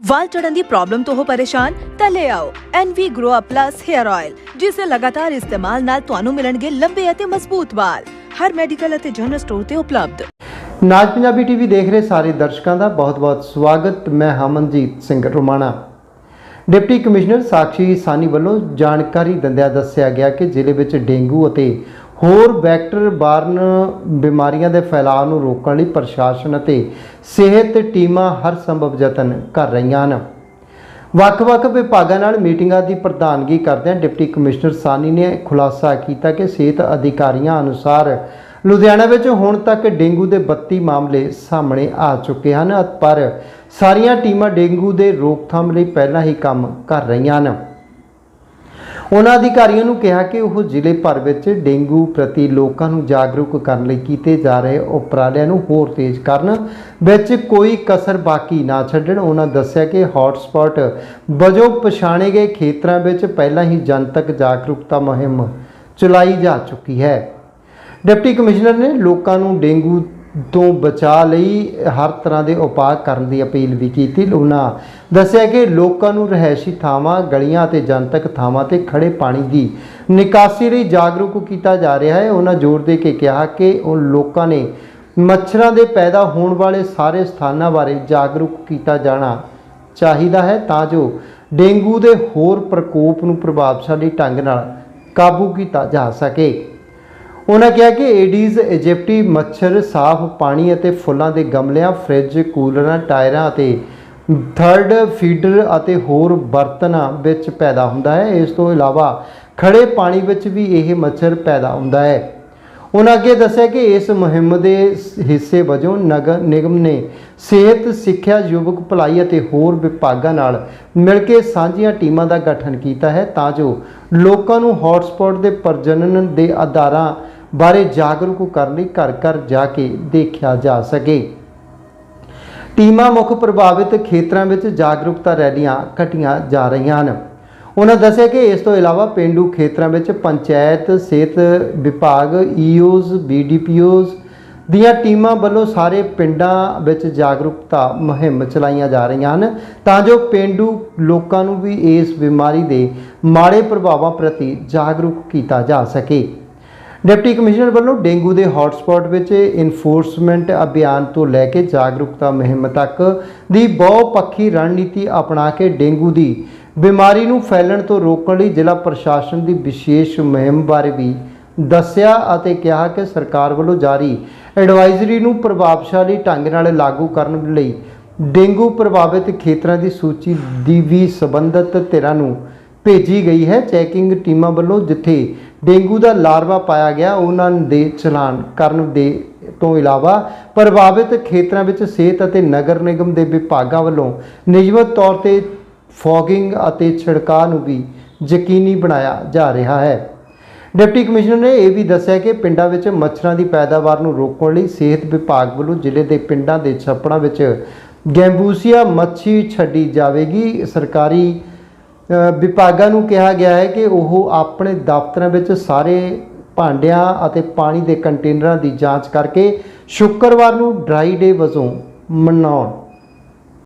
ਵਾਲ ਝੜਨ ਦੀ problem ਤੋਂ ਹੋ ਪਰੇਸ਼ਾਨ, ਤਾਂ ਲੈ ਆਓ NV Grow Up Plus Hair Oil ਜਿਸ ਦੇ ਲਗਾਤਾਰ ਇਸਤੇਮਾਲ ਨਾਲ ਤੁਹਾਨੂੰ ਮਿਲਣਗੇ ਲੰਬੇ ਅਤੇ ਮਜ਼ਬੂਤ ਵਾਲ। ਹਰ ਮੈਡੀਕਲ ਅਤੇ ਜਨਰਲ ਸਟੋਰ ਤੇ ਉਪਲਬਧ। ਨਾਜ ਪੰਜਾਬੀ ਟੀਵੀ ਦੇਖ ਰਹੇ ਸਾਰੇ ਦਰਸ਼ਕਾਂ ਦਾ ਬਹੁਤ-ਬਹੁਤ ਸਵਾਗਤ। ਮੈਂ ਹਮਨਜੀਤ ਸਿੰਘ ਰੋਮਾਣਾ। ਡਿਪਟੀ ਕਮਿਸ਼ਨਰ ਸਾਕਸ਼ੀ ਸਾਨੀ ਵੱਲੋਂ ਜਾਣਕਾਰੀ ਦਿੰਦਿਆਂ ਦੱਸਿਆ ਗਿਆ ਕਿ ਜ਼ਿਲ੍ਹੇ ਵਿੱਚ ਡੇਂਗੂ ਅਤੇ ਹੋਰ ਵੈਕਟਰ ਬਾਰਨ ਬਿਮਾਰੀਆਂ ਦੇ ਫੈਲਾਅ ਨੂੰ ਰੋਕਣ ਲਈ ਪ੍ਰਸ਼ਾਸਨ ਅਤੇ ਸਿਹਤ ਟੀਮਾਂ ਹਰ ਸੰਭਵ ਯਤਨ ਕਰ ਰਹੀਆਂ ਹਨ। ਵੱਖ-ਵੱਖ ਵਿਭਾਗਾਂ ਨਾਲ ਮੀਟਿੰਗਾਂ ਦੀ ਪ੍ਰਧਾਨਗੀ ਕਰਦਿਆਂ ਡਿਪਟੀ ਕਮਿਸ਼ਨਰ ਸਾਨੀ ਨੇ ਖੁਲਾਸਾ ਕੀਤਾ ਕਿ ਸਿਹਤ ਅਧਿਕਾਰੀਆਂ ਅਨੁਸਾਰ ਲੁਧਿਆਣਾ ਵਿੱਚ ਹੁਣ ਤੱਕ ਡੇਂਗੂ ਦੇ 32 ਮਾਮਲੇ ਸਾਹਮਣੇ ਆ ਚੁੱਕੇ ਹਨ, ਪਰ ਸਾਰੀਆਂ ਟੀਮਾਂ ਡੇਂਗੂ ਦੇ ਰੋਕਥਾਮ ਲਈ ਪਹਿਲਾਂ ਹੀ ਕੰਮ ਕਰ ਰਹੀਆਂ ਹਨ। ਉਹਨਾਂ ਅਧਿਕਾਰੀਆਂ ਨੂੰ ਕਿਹਾ ਕਿ ਉਹ ਜ਼ਿਲ੍ਹੇ ਭਰ ਵਿੱਚ ਡੇਂਗੂ ਪ੍ਰਤੀ ਲੋਕਾਂ ਨੂੰ ਜਾਗਰੂਕ ਕਰਨ ਲਈ ਕੀਤੇ ਜਾ ਰਹੇ ਉਪਰਾਲਿਆਂ ਨੂੰ ਹੋਰ ਤੇਜ਼ ਕਰਨ ਵਿੱਚ ਕੋਈ ਕਸਰ ਬਾਕੀ ਨਾ ਛੱਡਣ, ਉਹਨਾਂ ਦੱਸਿਆ ਕਿ ਹੌਟਸਪੌਟ ਵਜੋਂ ਪਛਾਣੇ ਗਏ ਖੇਤਰਾਂ ਵਿੱਚ ਪਹਿਲਾਂ ਹੀ ਜਨਤਕ ਜਾਗਰੂਕਤਾ ਮੁਹਿੰਮ ਚਲਾਈ ਜਾ ਚੁੱਕੀ ਹੈ। ਡਿਪਟੀ ਕਮਿਸ਼ਨਰ ਨੇ ਲੋਕਾਂ ਨੂੰ ਡੇਂਗੂ ਤੋਂ ਬਚਾ ਲਈ ਹਰ ਤਰ੍ਹਾਂ ਦੇ ਉਪਾਅ ਕਰਨ ਦੀ ਅਪੀਲ ਵੀ ਕੀਤੀ ਉਹਨਾਂ ਦੱਸਿਆ ਕਿ ਲੋਕਾਂ ਨੂੰ ਰਹਿائشੀ ਥਾਵਾਂ, ਗਲੀਆਂ ਤੇ ਜਨਤਕ ਥਾਵਾਂ ਤੇ ਖੜੇ ਪਾਣੀ ਦੀ ਨਿਕਾਸੀ ਲਈ ਜਾਗਰੂਕ ਕੀਤਾ ਜਾ ਰਿਹਾ ਹੈ। ਉਹਨਾਂ ਜ਼ੋਰ ਦੇ ਕੇ ਕਿਹਾ ਕਿ ਉਹ ਲੋਕਾਂ ਨੇ ਮੱਛਰਾਂ ਦੇ ਪੈਦਾ ਹੋਣ ਵਾਲੇ ਸਾਰੇ ਸਥਾਨਾਂ ਬਾਰੇ ਜਾਗਰੂਕ ਕੀਤਾ ਜਾਣਾ ਚਾਹੀਦਾ ਹੈ ਤਾਂ ਜੋ ਡੇਂਗੂ ਦੇ ਹੋਰ ਪ੍ਰਕੋਪ ਨੂੰ ਪ੍ਰਭਾਵਸ਼ਾਲੀ ਢੰਗ ਨਾਲ ਕਾਬੂ ਕੀਤਾ ਜਾ ਸਕੇ। ਉਹਨਾਂ ਕਿਹਾ ਕਿ ਏਡੀਜ਼ ਇਜਿਪਟੀ ਮੱਛਰ, ਸਾਫ਼ ਪਾਣੀ ਅਤੇ ਫੁੱਲਾਂ ਦੇ ਗਮਲਿਆਂ, ਫ੍ਰਿਜ, ਕੂਲਰਾਂ, ਟਾਇਰਾਂ ਅਤੇ ਥਰਡ ਫੀਡਰ ਅਤੇ ਹੋਰ ਬਰਤਨਾਂ ਵਿੱਚ ਪੈਦਾ ਹੁੰਦਾ ਹੈ। ਇਸ ਤੋਂ ਇਲਾਵਾ ਖੜੇ ਪਾਣੀ ਵਿੱਚ ਵੀ ਇਹ ਮੱਛਰ ਪੈਦਾ ਹੁੰਦਾ ਹੈ। ਉਹਨਾਂ ਅੱਗੇ ਦੱਸਿਆ ਕਿ ਇਸ ਮੁਹਿੰਮ ਦੇ ਹਿੱਸੇ ਵਜੋਂ ਨਗਰ ਨਿਗਮ ਨੇ ਸਿਹਤ, ਸਿੱਖਿਆ, ਯੁਵਕ ਭਲਾਈ ਅਤੇ ਹੋਰ ਵਿਭਾਗਾਂ ਨਾਲ ਮਿਲ ਕੇ ਸਾਂਝੀਆਂ ਟੀਮਾਂ ਦਾ ਗਠਨ ਕੀਤਾ ਹੈ ਤਾਂ ਜੋ ਲੋਕਾਂ ਨੂੰ ਹੌਟਸਪੌਟ ਦੇ ਪ੍ਰਜਨਨ ਦੇ ਆਧਾਰਾਂ ਬਾਰੇ ਜਾਗਰੂਕ ਕਰਨ ਲਈ ਘਰ ਘਰ ਜਾ ਕੇ ਦੇਖਿਆ ਜਾ ਸਕੇ। ਟੀਮਾਂ ਮੁੱਖ ਪ੍ਰਭਾਵਿਤ ਖੇਤਰਾਂ ਵਿੱਚ ਜਾਗਰੂਕਤਾ ਰੈਲੀਆਂ ਕੱਟੀਆਂ ਜਾ ਰਹੀਆਂ ਹਨ। ਉਹਨਾਂ ਦੱਸਿਆ ਕਿ ਇਸ ਤੋਂ ਇਲਾਵਾ ਪਿੰਡੂ ਖੇਤਰਾਂ ਵਿੱਚ ਪੰਚਾਇਤ, ਸਿਹਤ ਵਿਭਾਗ ਈਓਜ਼ ਬੀਡੀਪੀਓਜ਼ ਦੀਆਂ ਟੀਮਾਂ ਵੱਲੋਂ ਸਾਰੇ ਪਿੰਡਾਂ ਵਿੱਚ ਜਾਗਰੂਕਤਾ ਮੁਹਿੰਮ ਚਲਾਈਆਂ ਜਾ ਰਹੀਆਂ ਹਨ ਤਾਂ ਜੋ ਪਿੰਡੂ ਲੋਕਾਂ ਨੂੰ ਵੀ ਇਸ ਬਿਮਾਰੀ ਦੇ ਮਾੜੇ ਪ੍ਰਭਾਵਾਂ ਪ੍ਰਤੀ ਜਾਗਰੂਕ ਕੀਤਾ ਜਾ ਸਕੇ। ਡਿਪਟੀ ਕਮਿਸ਼ਨਰ ਵੱਲੋਂ ਡੇਂਗੂ ਦੇ ਹੌਟਸਪੌਟ ਵਿੱਚ ਇਨਫੋਰਸਮੈਂਟ ਅਭਿਆਨ ਤੋਂ ਲੈ ਕੇ ਜਾਗਰੂਕਤਾ ਮੁਹਿੰਮ ਤੱਕ ਦੀ ਬਹੁਪੱਖੀ ਰਣਨੀਤੀ ਅਪਣਾ ਕੇ ਡੇਂਗੂ ਦੀ ਬਿਮਾਰੀ ਨੂੰ ਫੈਲਣ ਤੋਂ ਰੋਕਣ ਲਈ ਜ਼ਿਲ੍ਹਾ ਪ੍ਰਸ਼ਾਸਨ ਦੀ ਵਿਸ਼ੇਸ਼ ਮੁਹਿੰਮ ਬਾਰੇ ਵੀ ਦੱਸਿਆ ਅਤੇ ਕਿਹਾ ਕਿ ਸਰਕਾਰ ਵੱਲੋਂ ਜਾਰੀ ਐਡਵਾਈਜ਼ਰੀ ਨੂੰ ਪ੍ਰਭਾਵਸ਼ਾਲੀ ਢੰਗ ਨਾਲ ਲਾਗੂ ਕਰਨ ਲਈ ਡੇਂਗੂ ਪ੍ਰਭਾਵਿਤ ਖੇਤਰਾਂ ਦੀ ਸੂਚੀ ਦੀ ਵੀ ਸੰਬੰਧਿਤ ਧਿਰਾਂ ਨੂੰ ਭੇਜੀ ਗਈ ਹੈ। ਚੈਕਿੰਗ ਟੀਮਾਂ ਵੱਲੋਂ ਜਿੱਥੇ ਡੇਂਗੂ ਦਾ ਲਾਰਵਾ ਪਾਇਆ ਗਿਆ, ਉਹਨਾਂ ਦੇ ਚਲਾਨ ਕਰਨ ਦੇ ਤੋਂ ਇਲਾਵਾ ਪ੍ਰਭਾਵਿਤ ਖੇਤਰਾਂ ਵਿੱਚ ਸਿਹਤ ਅਤੇ ਨਗਰ ਨਿਗਮ ਦੇ ਵਿਭਾਗਾਂ ਵੱਲੋਂ ਨਿਯਮਤ ਤੌਰ ਤੇ ਫੌਗਿੰਗ ਅਤੇ ਛਿੜਕਾਅ ਨੂੰ ਵੀ ਯਕੀਨੀ ਬਣਾਇਆ ਜਾ ਰਿਹਾ ਹੈ। ਡਿਪਟੀ ਕਮਿਸ਼ਨਰ ਨੇ ਇਹ ਵੀ ਦੱਸਿਆ ਕਿ ਪਿੰਡਾਂ ਵਿੱਚ ਮੱਛਰਾਂ ਦੀ ਪੈਦਾਵਾਰ ਨੂੰ ਰੋਕਣ ਲਈ ਸਿਹਤ ਵਿਭਾਗ ਵੱਲੋਂ ਜ਼ਿਲ੍ਹੇ ਦੇ ਪਿੰਡਾਂ ਦੇ ਛੱਪੜਾਂ ਵਿੱਚ ਗੈਂਬੂਸੀਆ ਮੱਛੀ ਛੱਡੀ ਜਾਵੇਗੀ। ਸਰਕਾਰੀ ਵਿਭਾਗਾਂ ਨੂੰ ਕਿਹਾ ਗਿਆ ਹੈ ਕਿ ਉਹ ਆਪਣੇ ਦਫ਼ਤਰਾਂ ਵਿੱਚ ਸਾਰੇ ਭਾਂਡਿਆਂ ਅਤੇ ਪਾਣੀ ਦੇ ਕੰਟੇਨਰਾਂ ਦੀ ਜਾਂਚ ਕਰਕੇ ਸ਼ੁੱਕਰਵਾਰ ਨੂੰ ਡਰਾਈ ਡੇ ਵਜੋਂ ਮਨਾਉਣ